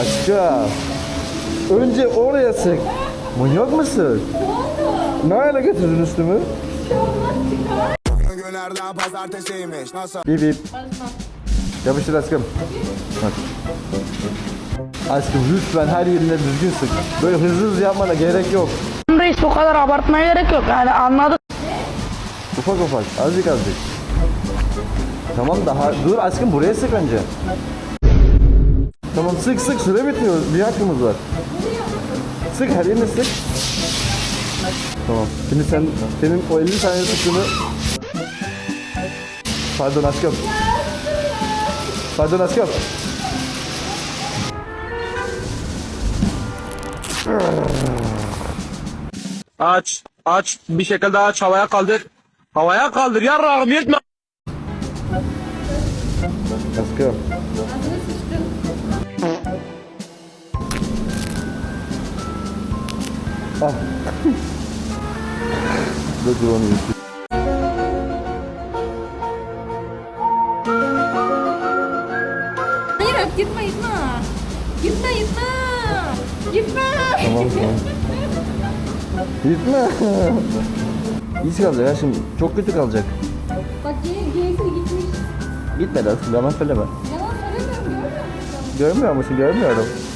Aşkım. Önce oraya sık. Manyak mısın? Ne hale getirdin üstümü? Günlerden pazartesiymiş nasıl? Bip bip. Yapıştır aşkım. Bak. Aşkım lütfen her yerine düzgün sık. Böyle hızlı hızlı yapmana gerek yok. Reis bu kadar abartmaya gerek yok yani anladık. Ufak ufak, azıcık azıcık. Tamam daha, dur aşkım buraya sık önce. Tamam sık sık süre bitmiyor. Bir hakkımız var. Sık her yerine sık. Tamam. Şimdi sen senin o 50 saniye sıktığını Pardon aşkım. Pardon aşkım. Aç, aç. Bir şekilde aç. Havaya kaldır. Havaya kaldır. Yarrağım yetme. Aşkım. Dur dur onu yutayım. Hayır gitme gitme. Gitme gitme. Gitme. Tamam tamam. Gitme. İyi kalacak ha şimdi. Çok kötü kalacak. Bak Jason gitmiş. Gitmedi aslında yalan söyleme. Yalan söylemiyorum görmüyor musun? Görmüyor musun? Görmüyorum.